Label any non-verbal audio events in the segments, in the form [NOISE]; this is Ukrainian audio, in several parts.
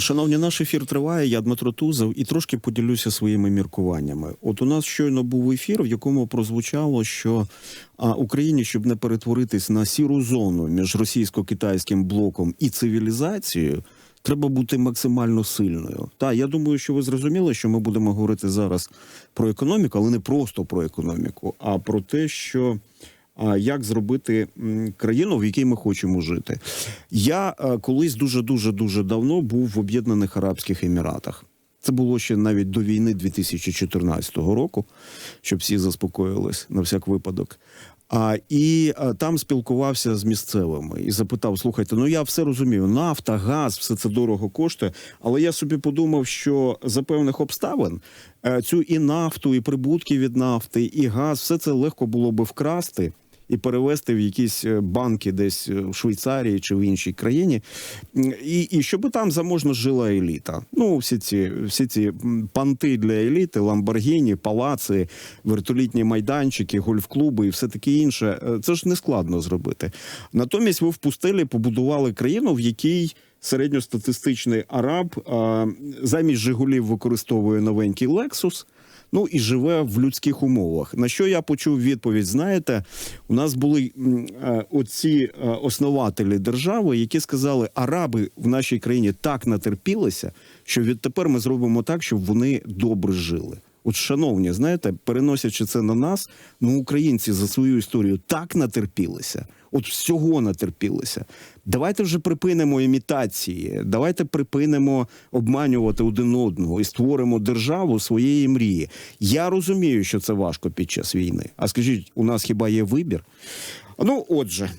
Шановні, наш ефір триває. Я Дмитро Тузов і трошки поділюся своїми міркуваннями. От у нас щойно був ефір, в якому прозвучало, що Україні, щоб не перетворитись на сіру зону між російсько-китайським блоком і цивілізацією. Треба бути максимально сильною. Та я думаю, що ви зрозуміли, що ми будемо говорити зараз про економіку, але не просто про економіку, а про те, що як зробити країну, в якій ми хочемо жити. Я е, колись дуже дуже дуже давно був в Об'єднаних Арабських Еміратах. Це було ще навіть до війни 2014 року, щоб всі заспокоїлись на всяк випадок. А і а, там спілкувався з місцевими і запитав: слухайте, ну я все розумію, нафта, газ, все це дорого коштує. Але я собі подумав, що за певних обставин е, цю і нафту, і прибутки від нафти, і газ, все це легко було би вкрасти. І перевести в якісь е, банки десь е, в Швейцарії чи в іншій країні, і, і щоб там заможно жила еліта. Ну, всі ці, всі ці панти для еліти, ламборгіні, палаци, вертолітні майданчики, гольф-клуби і все таке інше. е, Це ж не складно зробити. Натомість ви в пустелі побудували країну, в якій середньостатистичний араб замість Жигулів використовує новенький Lexus. Ну і живе в людських умовах. На що я почув відповідь? Знаєте, у нас були е, оці е, основателі держави, які сказали, араби в нашій країні так натерпілися, що відтепер ми зробимо так, щоб вони добре жили. От, шановні, знаєте, переносячи це на нас, ну українці за свою історію так натерпілися, от всього натерпілися. Давайте вже припинимо імітації, давайте припинимо обманювати один одного і створимо державу своєї мрії. Я розумію, що це важко під час війни. А скажіть, у нас хіба є вибір? Ну, отже.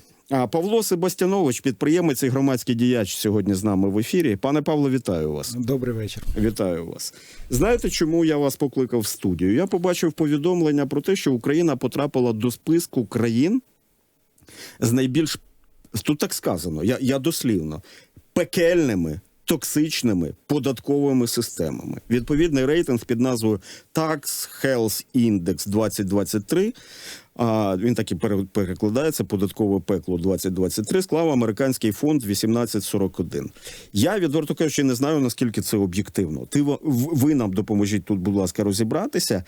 Павло Себастьянович, підприємець і громадський діяч, сьогодні з нами в ефірі. Пане Павло, вітаю вас. Добрий вечір. Вітаю вас. Знаєте, чому я вас покликав в студію? Я побачив повідомлення про те, що Україна потрапила до списку країн з найбільш тут так сказано, я, я дослівно пекельними. Токсичними податковими системами. Відповідний рейтинг під назвою Tax Health Index 2023, а він так і пере- перекладається податкове пекло 2023, склав американський фонд 1841. Я відверто кажучи, не знаю наскільки це об'єктивно. Ти ви нам допоможіть тут, будь ласка, розібратися,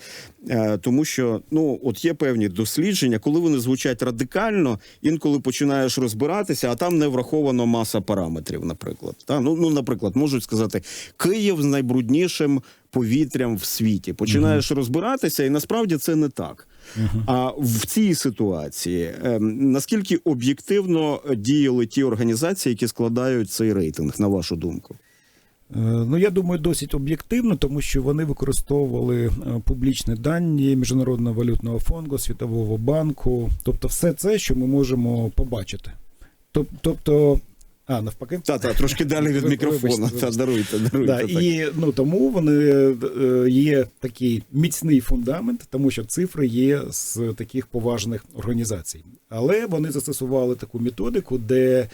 е, тому що ну от є певні дослідження, коли вони звучать радикально, інколи починаєш розбиратися, а там не враховано маса параметрів, наприклад. Та ну, ну наприклад, можуть сказати Київ з найбруднішим повітрям в світі. Починаєш розбиратися, і насправді це не так. А в цій ситуації ем, наскільки об'єктивно діяли ті організації, які складають цей рейтинг, на вашу думку? Е, Ну, я думаю, досить об'єктивно, тому що вони використовували е, публічні дані Міжнародного валютного фонду, Світового банку, тобто все це, що ми можемо побачити. Тобто, а навпаки, Та та трошки далі від мікрофона. Та даруйте, даруйте. Да, так. і ну тому вони е, є такий міцний фундамент, тому що цифри є з таких поважних організацій. Але вони застосували таку методику, де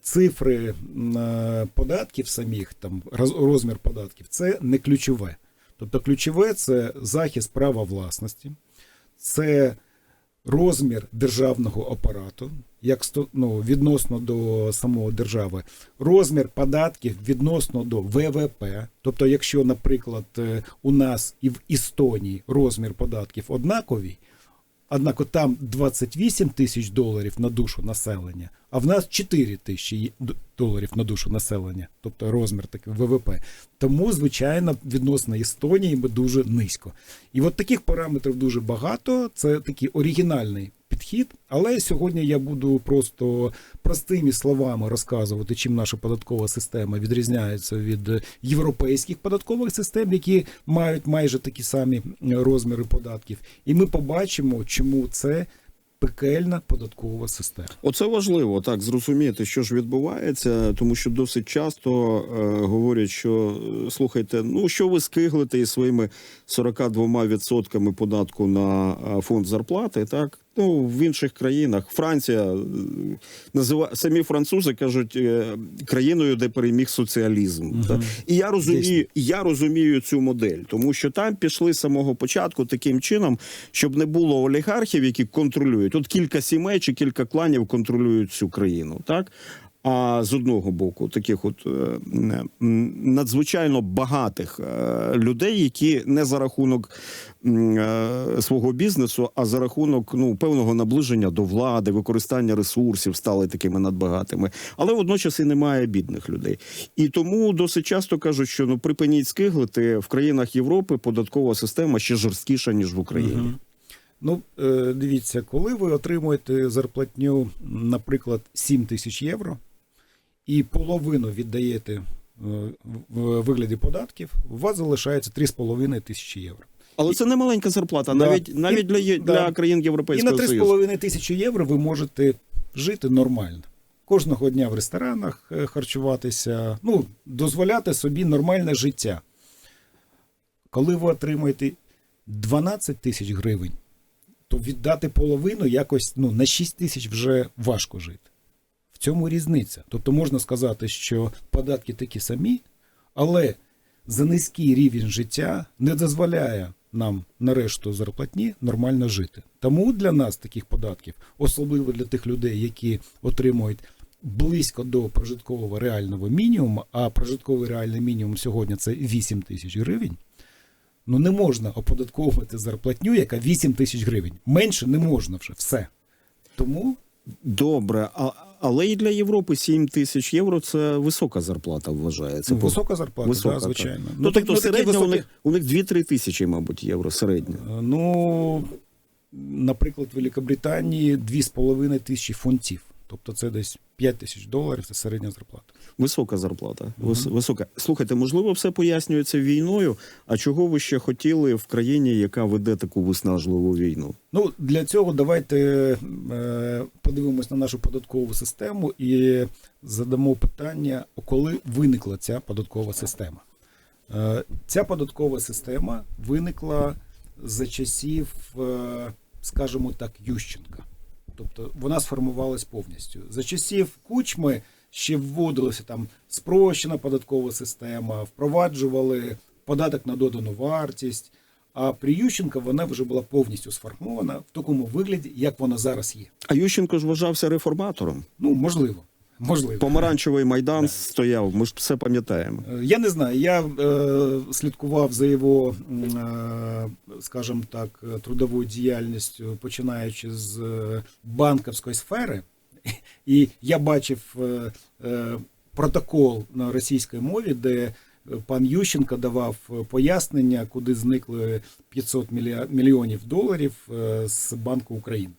цифри е, податків самих, там роз- розмір податків, це не ключове. Тобто ключове це захист права власності, це розмір державного апарату, як ну, відносно до самого держави, розмір податків відносно до ВВП. Тобто, якщо, наприклад, е, у нас і в Естонії розмір податків однаковий, однак там 28 тисяч доларів на душу населення, а в нас 4 тисячі доларів на душу населення, тобто розмір такий ВВП. Тому, звичайно, відносно Естонії ми дуже низько. І от таких параметрів дуже багато. Це такий оригінальний підхід. Але сьогодні я буду просто простими словами розказувати, чим наша податкова система відрізняється від європейських податкових систем, які мають майже такі самі е, розміри податків. І ми побачимо, чому це пекельна податкова система. Оце важливо так зрозуміти, що ж відбувається, тому що досить часто е, говорять, що е, слухайте, ну що ви скиглите із своїми 42% податку на е, фонд зарплати, так. Ну, в інших країнах Франція е, називає самі французи кажуть е, країною, де переміг соціалізм. Так? І я розумію, я розумію цю модель, тому що там пішли з самого початку таким чином, щоб не було олігархів, які контролюють. От кілька сімей чи кілька кланів контролюють цю країну, так. А з одного боку, таких от е, надзвичайно багатих е, людей, які не за рахунок е, свого бізнесу, а за рахунок ну певного наближення до влади, використання ресурсів стали такими надбагатими. Але водночас і немає бідних людей. І тому досить часто кажуть, що ну припиніть скиглити в країнах Європи податкова система ще жорсткіша ніж в Україні. Мгм. Ну, дивіться, коли ви отримуєте зарплатню, наприклад, 7 тисяч євро, і половину віддаєте е, в вигляді податків, у вас залишається 3,5 тисячі євро. Але це не маленька зарплата, Да. навіть навіть І- для, є- да. для країн І на 3,5 тисячі євро ви можете жити нормально. Кожного дня в ресторанах е, харчуватися, ну, дозволяти собі нормальне життя. Коли ви отримуєте 12 тисяч гривень, то віддати половину якось ну, на 6 тисяч вже важко жити. Цьому різниця. Тобто можна сказати, що податки такі самі, але за низький рівень життя не дозволяє нам на решту зарплатні нормально жити. Тому для нас таких податків, особливо для тих людей, які отримують близько до прожиткового реального мінімуму, а прожитковий реальний мінімум сьогодні це 8 тисяч гривень. Ну не можна оподатковувати зарплатню, яка 8 тисяч гривень. Менше не можна вже все. Тому Добре, а, але і для Європи 7 тисяч євро це висока зарплата, вважається. ну, висока зарплата, Висока, да, так. Ну, Ну, тобто середня у них у них 2-3 тисячі, мабуть, євро середня. Е, Ну, наприклад, в Великобританії 2,5 тисячі фунтів. Тобто це десь 5 тисяч доларів, це середня зарплата. Висока зарплата. Вис, Висока. Слухайте, можливо, все пояснюється війною. А чого ви ще хотіли в країні, яка веде таку виснажливу війну? Ну, для цього давайте е, подивимось на нашу податкову систему і задамо питання, коли виникла ця податкова система. Е, ця податкова система виникла за часів, е, скажімо так, Ющенка. Тобто вона сформувалась повністю. За часів Кучми ще вводилася там спрощена податкова система, впроваджували податок на додану вартість. А при Ющенка вона вже була повністю сформована в такому вигляді, як вона зараз є. А Ющенко ж вважався реформатором. Ну, можливо. Можливо. Помаранчевий майдан стояв. Ми ж все пам'ятаємо. Е, Я не знаю. Я е, слідкував за його, е, скажімо так, трудовою діяльністю, починаючи з е, банківської сфери, і я бачив е, е, протокол на російській мові, де пан Ющенко давав пояснення, куди зникли 500 мільйонів доларів е, з Банку України.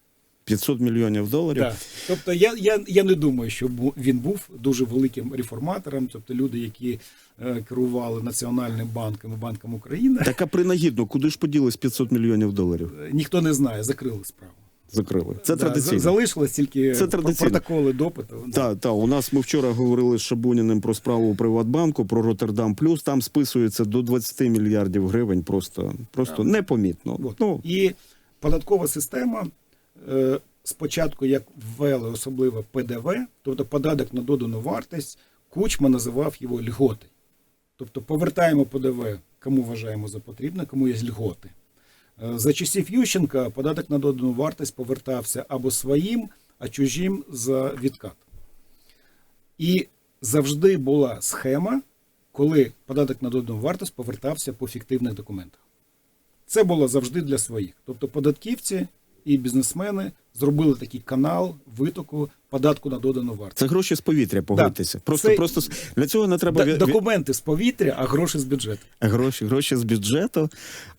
500 мільйонів доларів. Так. Тобто я, я, я не думаю, що він був дуже великим реформатором. Тобто люди, які е, керували Національним банком і Банком України, Така принагідно, куди ж поділись 500 мільйонів доларів? ніхто не знає, закрили справу. Закрили. Це Да, традиційно. Залишилось тільки Це традиційно. протоколи допиту. Так, так. У нас ми вчора говорили з Шабуніним про справу у Приватбанку, про Роттердам Плюс. Там списується до 20 мільярдів гривень. Просто, просто непомітно. От. Ну, І податкова система е, спочатку, як ввели особливо ПДВ, тобто податок на додану вартість, Кучма називав його льготи. Тобто повертаємо ПДВ, кому вважаємо за потрібне, кому є льготи. Е, За часів Ющенка податок на додану вартість повертався або своїм, а чужим за відкат. І завжди була схема, коли податок на додану вартість повертався по фіктивних документах. Це було завжди для своїх. Тобто податківці і бізнесмени зробили такий канал витоку податку на додану вартість. це гроші з повітря, погодьтеся. Просто, Це- просто для цього не треба Д- Документи з повітря, а гроші з бюджету. гроші, гроші з бюджету.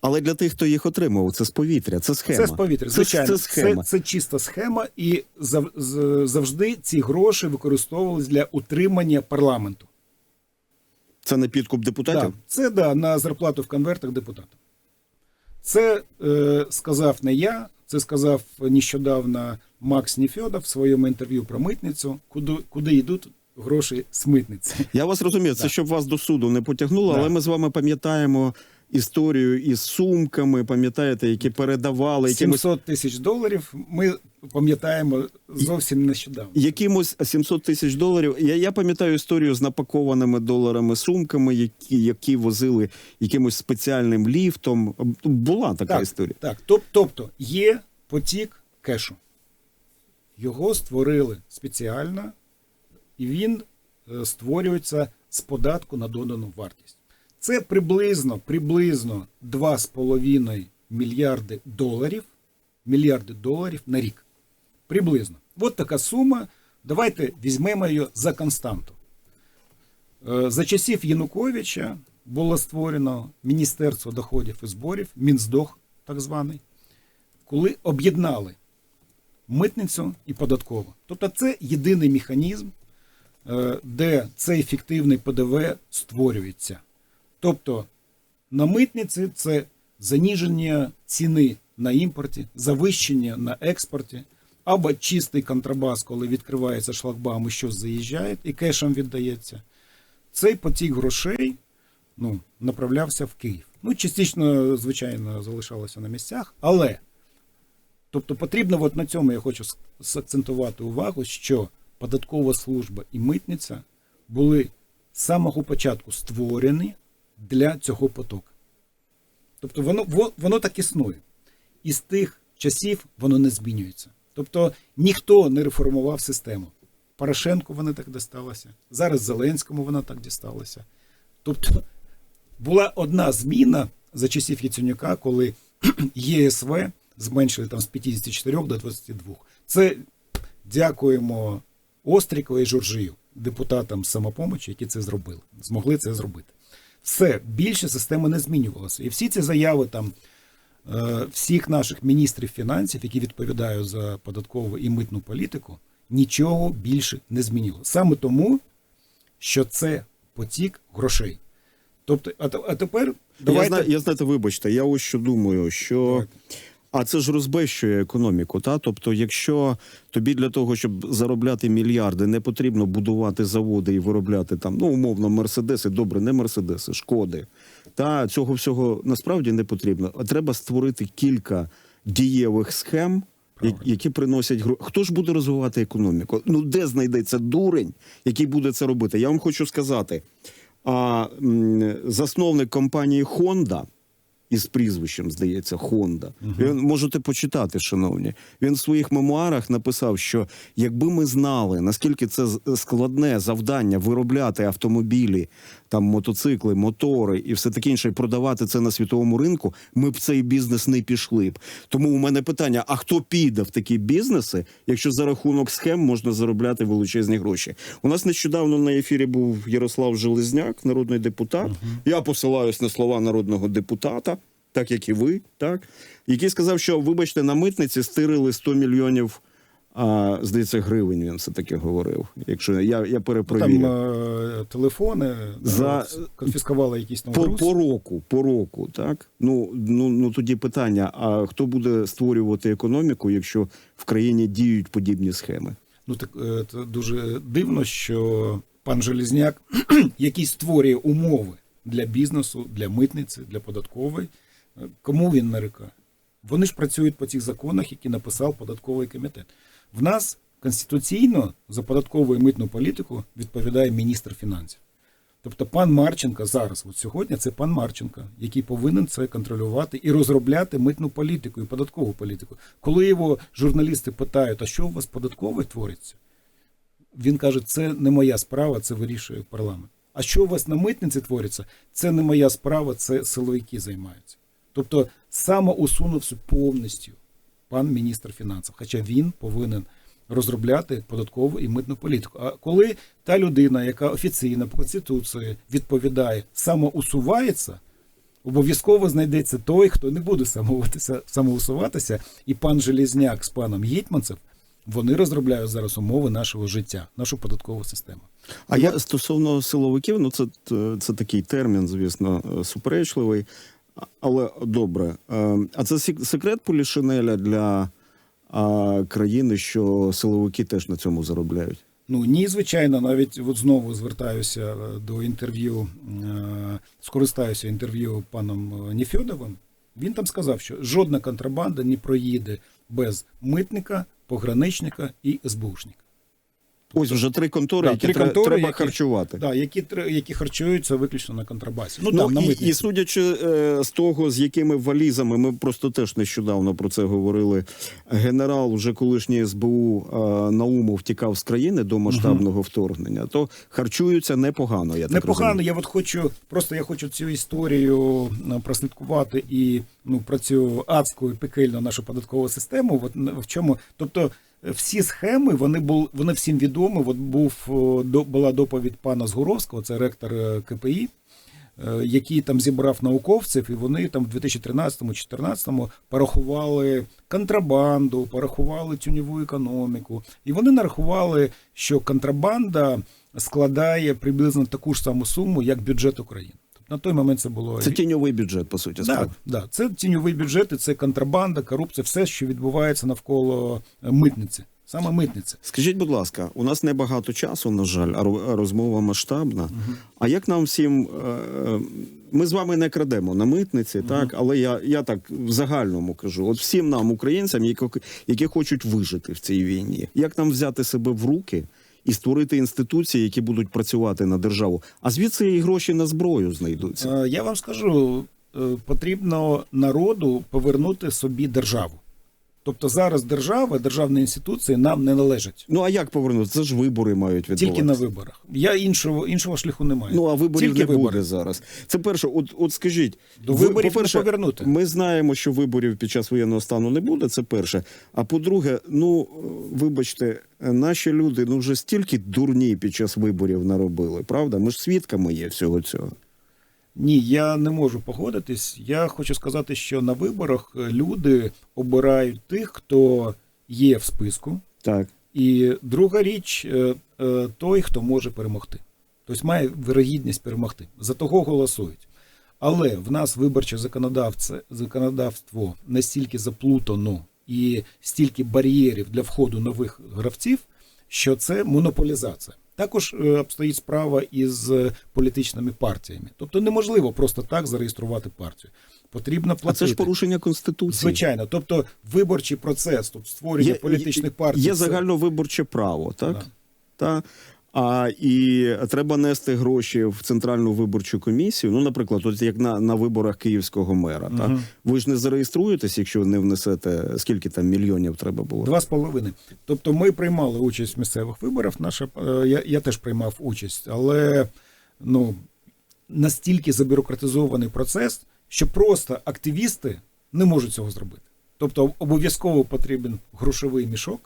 Але для тих, хто їх отримав, це з повітря, це схема. Це з повітря. Звичайно, це це, схема. це, чиста схема, і зав- завжди ці гроші використовувалися для утримання парламенту. Це не підкуп депутатів. Да, це да, на зарплату в конвертах депутатам. Це е, сказав не я, це сказав нещодавно Макс Ніфьодов в своєму інтерв'ю про митницю, куди, куди йдуть гроші з митниці. Я вас розумію, це Да. щоб вас до суду не потягнуло, Да. але ми з вами пам'ятаємо історію із сумками, пам'ятаєте, які передавали якимось 700 тисяч доларів ми пам'ятаємо зовсім нещодавно. якимось 700 тисяч доларів. Я, я пам'ятаю історію з напакованими доларами сумками, які, які возили якимось спеціальним ліфтом. Була така Так, історія. Так, тобто є потік кешу. Його створили спеціально і він е, створюється з податку на додану вартість. Це приблизно, приблизно 2,5 мільярди доларів, мільярди доларів на рік. Приблизно. От така сума. Давайте візьмемо її за константу. Е, За часів Януковича було створено Міністерство доходів і зборів, Мінздох, так званий, коли об'єднали митницю і податкову. Тобто це єдиний механізм, е, де цей фіктивний ПДВ створюється. Тобто на митниці це заніження ціни на імпорті, завищення на експорті, або чистий контрабас, коли відкривається шлагбаум і щось заїжджає і кешем віддається. Цей потік грошей ну, направлявся в Київ. Ну, частично, звичайно, залишалося на місцях, але тобто потрібно, от на цьому я хочу сакцентувати увагу, що податкова служба і митниця були з самого початку створені для цього потоку. Тобто воно, воно так існує. І з тих часів воно не змінюється. Тобто ніхто не реформував систему. Порошенку вона так дісталася, зараз Зеленському вона так дісталася. Тобто була одна зміна за часів Яценюка, коли [CLEARS THROAT] ЄСВ зменшили там з 54 до 22. Це дякуємо Острікову і Журжію, депутатам самопомочі, які це зробили, змогли це зробити. Все, більше система не змінювалася. І всі ці заяви там е, всіх наших міністрів фінансів, які відповідають за податкову і митну політику, нічого більше не змінило. Саме тому, що це потік грошей. Тобто, а, а тепер Я, знаю, я знаєте, вибачте, я ось що думаю, що. Давайте. А це ж розбещує економіку. Та? Тобто, якщо тобі для того, щоб заробляти мільярди, не потрібно будувати заводи і виробляти там, ну умовно, мерседеси, добре, не мерседеси, шкоди. Та цього всього насправді не потрібно. А треба створити кілька дієвих схем. Які приносять гро... Хто ж буде розвивати економіку? Ну де знайдеться дурень, який буде це робити? Я вам хочу сказати. А м, засновник компанії Honda із прізвищем, здається, Honda. Він можете почитати, шановні. Він в своїх мемуарах написав, що якби ми знали, наскільки це складне завдання виробляти автомобілі, там мотоцикли, мотори і все таке інше, і продавати це на світовому ринку, ми б цей бізнес не пішли б. Тому у мене питання: а хто піде в такі бізнеси, якщо за рахунок схем можна заробляти величезні гроші? У нас нещодавно на ефірі був Ярослав Железняк, народний депутат. Я посилаюсь на слова народного депутата, так як і ви, так який сказав, що вибачте, на митниці стирили 100 мільйонів. А, здається, гривень він все таки говорив. Якщо я, я Ну, Там е, телефони За- За... конфіскували якісь там По, по року, по року, так ну ну ну тоді питання: а хто буде створювати економіку, якщо в країні діють подібні схеми? Ну так е, це дуже дивно, що пан Желізняк, [CLEARS THROAT] який створює умови для бізнесу, для митниці, для податкової, е, кому він нарікає? Вони ж працюють по цих законах, які написав податковий комітет. В нас конституційно за податкову і митну політику відповідає міністр фінансів. Тобто пан Марченко зараз, от сьогодні, це пан Марченко, який повинен це контролювати і розробляти митну політику і податкову політику. Коли його журналісти питають, а що у вас податкове твориться? Він каже, це не моя справа, це вирішує парламент. А що у вас на митниці твориться? Це не моя справа, це силовики займаються. Тобто самоусунувся повністю пан міністр фінансів, хоча він повинен розробляти податкову і митну політику. А коли та людина, яка офіційно по конституції відповідає, самоусувається, обов'язково знайдеться той, хто не буде самоусуватися. І пан Желізняк з паном Єтьманцем вони розробляють зараз умови нашого життя, нашу податкову систему. А я стосовно силовиків, ну це, це такий термін, звісно, суперечливий. Але добре. Е, А це сек- секрет Полішинеля для країни, що силовики теж на цьому заробляють. Ну ні, звичайно, навіть от знову звертаюся е, до інтерв'ю, е, скористаюся інтерв'ю паном Нефьодовим. Він там сказав, що жодна контрабанда не проїде без митника, пограничника і СБУшника. Ось вже три контори, Да, які три контори, треба які- харчувати. Да, які, які харчуються виключно на контрабасі. Ну, Ну, там, на і, судячи е, з того, з якими валізами, ми просто теж нещодавно про це говорили. Генерал, вже колишній СБУ е, Наумов тікав з країни до масштабного вторгнення, то харчуються непогано. Я так Непогано, розумію. я от хочу, просто я хочу цю історію е, прослідкувати і ну, про цю адську і пекельну нашу податкову систему. От в чому, тобто всі схеми, вони були, вони всім відомі. От був до, була доповідь пана Згуровського, це ректор е, КПІ. е, Який там зібрав науковців, і вони там в 2013-2014 порахували контрабанду, порахували тюньову економіку, і вони нарахували, що контрабанда складає приблизно таку ж саму суму, як бюджет України. На той момент це було Це тіньовий бюджет, по суті. да, да, це тіньовий бюджет, і це контрабанда, корупція, все, що відбувається навколо е, митниці, саме митниці. Скажіть, будь ласка, у нас небагато часу, на жаль, а ро- а розмова масштабна. А як нам всім. е, Ми з вами не крадемо на митниці, так, але я, я так в загальному кажу: от всім нам, українцям, які, які хочуть вижити в цій війні, як нам взяти себе в руки і створити інституції, які будуть працювати на державу? А звідси і гроші на зброю знайдуться. Е, Я вам скажу, е, потрібно народу повернути собі державу. Тобто зараз держава, державні інституції нам не належать. Ну а як повернути? Це ж вибори мають відбуватися. Тільки на виборах. Я іншого, іншого шляху не маю. Ну а виборів Тільки не вибори. буде зараз. Це перше, от, от скажіть, До ви- виборів по-перше, повернути. Ми знаємо, що виборів під час воєнного стану не буде. Це перше. А по-друге, ну вибачте, наші люди ну вже стільки дурні під час виборів наробили, правда? Ми ж свідками є всього цього. Ні, я не можу погодитись. Я хочу сказати, що на виборах е, люди обирають тих, хто є в списку. Так. І друга річ е, е, той, хто може перемогти. Тобто має вирогідність перемогти. За того голосують. Але в нас виборче законодавце, законодавство настільки заплутано і стільки бар'єрів для входу нових гравців, що це монополізація. Також е, обстоїть справа із е, політичними партіями. Тобто неможливо просто так зареєструвати партію. Потрібно А це ж порушення конституції. Звичайно, тобто виборчий процес, тобто створення політичних партій. Є це- загальновиборче право, так? Да. Та. А і треба нести гроші в центральну виборчу комісію. Ну, наприклад, от як на, на виборах київського мера. Та Мгм. ви ж не зареєструєтесь, якщо не внесете скільки там мільйонів треба було. Два з половиною. Тобто ми приймали участь в місцевих виборах. Наша е, я, я теж приймав участь, але ну настільки забюрократизований процес, що просто активісти не можуть цього зробити. Тобто обов'язково потрібен грошовий мішок,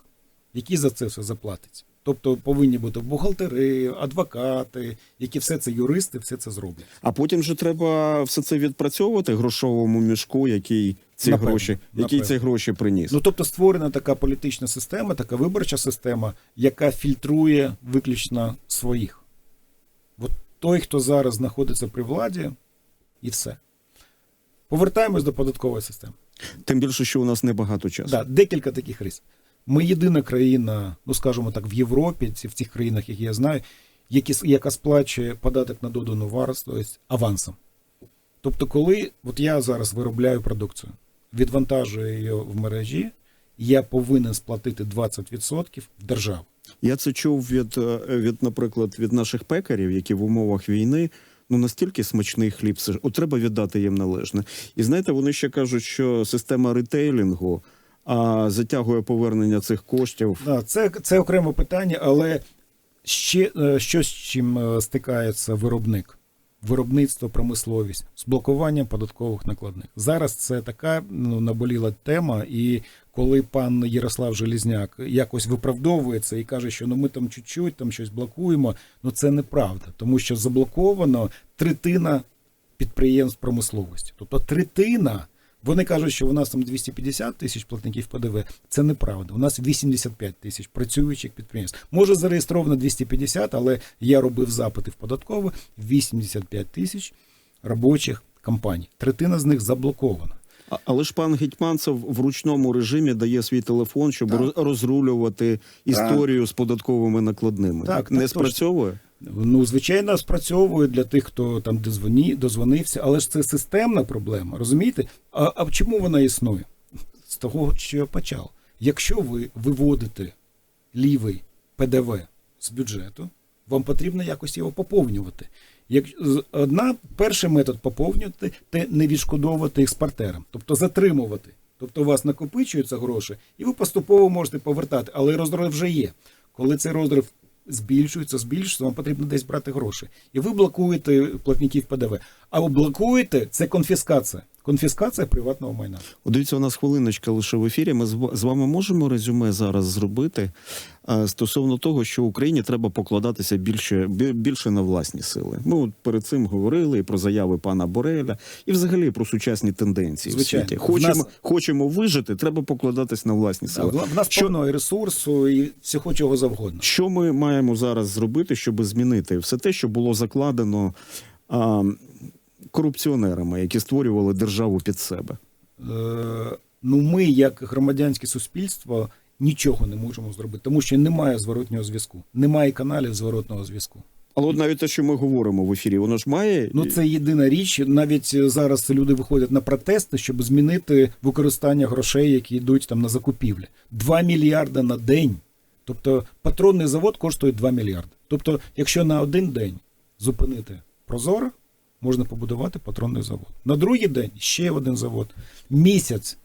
який за це все заплатить. Тобто повинні бути бухгалтери, адвокати, які все це юристи, все це зроблять. А потім же треба все це відпрацьовувати грошовому мішку, який ці Напевно, гроші, який ці гроші приніс. Ну тобто створена така політична система, така виборча система, яка фільтрує виключно своїх. От той, хто зараз знаходиться при владі, і все. Повертаємось до податкової системи. Тим більше, що у нас небагато часу. Да, декілька таких рис. Ми єдина країна, ну скажімо так, в Європі, ці- в тих країнах, які я знаю, які, яка сплачує податок на додану вартість авансом. Тобто, коли от я зараз виробляю продукцію, відвантажую її в мережі, я повинен сплатити 20% в державу. Я це чув від, е, від, наприклад, від наших пекарів, які в умовах війни. Ну настільки смачний хліб, все ж- треба віддати їм належне. І знаєте, вони ще кажуть, що система ретейлінгу а, затягує повернення цих коштів. Да, це, це окреме питання, але ще е, що з чим е, стикається виробник? Виробництво, промисловість з блокуванням податкових накладних. Зараз це така ну, наболіла тема, і коли пан Ярослав Желізняк якось виправдовується і каже, що ну ми там чуть-чуть там щось блокуємо, ну це неправда, тому що заблоковано третина підприємств промисловості. Тобто третина. Вони кажуть, що у нас там 250 тисяч платників ПДВ. Це неправда. У нас 85 тисяч працюючих підприємств. Може зареєстровано 250, але я робив запити в податкову 85 тисяч робочих компаній. Третина з них заблокована. А- Але ж пан Гетьманцев в ручному режимі дає свій телефон, щоб Так. розрулювати історію з податковими накладними. Так, не так спрацьовує. Ну, звичайно, спрацьовує для тих, хто там дозвоні, дозвонився, але ж це системна проблема, розумієте? А, а чому вона існує? З того, що я почав. Якщо ви виводите лівий ПДВ з бюджету, вам потрібно якось його поповнювати. Як одна перший метод поповнювати це не відшкодовувати експортерам, тобто затримувати. Тобто у вас накопичуються гроші, і ви поступово можете повертати, але розрив вже є. Коли цей розрив збільшується, збільшується, вам потрібно десь брати гроші. І ви блокуєте платників ПДВ. А блокуєте це конфіскація. Конфіскація приватного майна. Дивіться, у нас хвилиночка лише в ефірі. Ми з вами можемо резюме зараз зробити е, стосовно того, що Україні треба покладатися більше більше на власні сили. Ми от перед цим говорили і про заяви пана Бореля, і взагалі про сучасні тенденції Звичайно. в світі. В Хочемо, нас- хочемо вижити, треба покладатись на власні сили. в в нас Що- повно і ресурсу, і всього чого завгодно. Що ми маємо зараз зробити, щоб змінити все те, що було закладено а, корупціонерами, які створювали державу під себе? Е, ну, ми, як громадянське суспільство, нічого не можемо зробити, тому що немає зворотнього зв'язку, немає каналів зворотного зв'язку. Але от навіть те, що ми говоримо в ефірі, воно ж має Ну це єдина річ. Навіть зараз люди виходять на протести, щоб змінити використання грошей, які йдуть там на закупівлі. 2 мільярди на день. Тобто патронний завод коштує 2 мільярди. Тобто, якщо на один день зупинити Прозоро, можна побудувати патронний завод. На другий день ще один завод. Місяць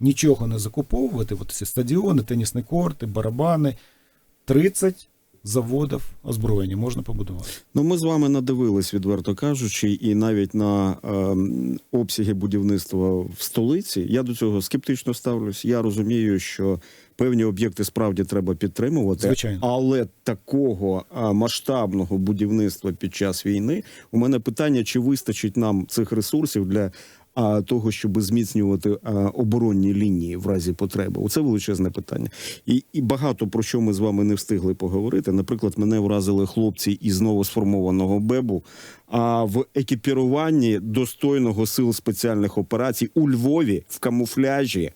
нічого не закуповувати, ці стадіони, тенісні корти, барабани. 30 заводів озброєння можна побудувати. Ну, ми з вами надивились, відверто кажучи, і навіть на ем, обсяги будівництва в столиці. Я до цього скептично ставлюсь. Я розумію, що певні об'єкти справді треба підтримувати, Звичайно. але такого а, масштабного будівництва під час війни у мене питання: чи вистачить нам цих ресурсів для. А того, щоб зміцнювати оборонні лінії в разі потреби, оце величезне питання, і, і багато про що ми з вами не встигли поговорити. Наприклад, мене вразили хлопці із новосформованого БЕБу. А в екіпіруванні достойного сил спеціальних операцій у Львові в камуфляжі,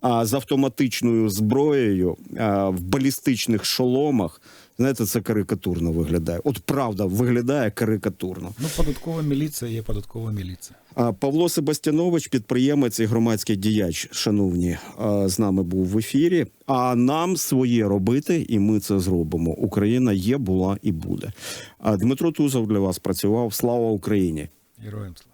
а з автоматичною зброєю, а, в балістичних шоломах. Знаєте, це карикатурно виглядає. От правда виглядає карикатурно. Ну, податкова міліція є податкова міліція. А Павло Себастьянович, підприємець і громадський діяч, шановні, з нами був в ефірі. А нам своє робити, і ми це зробимо. Україна є, була і буде. А Дмитро Тузов для вас працював. Слава Україні! Героям слава.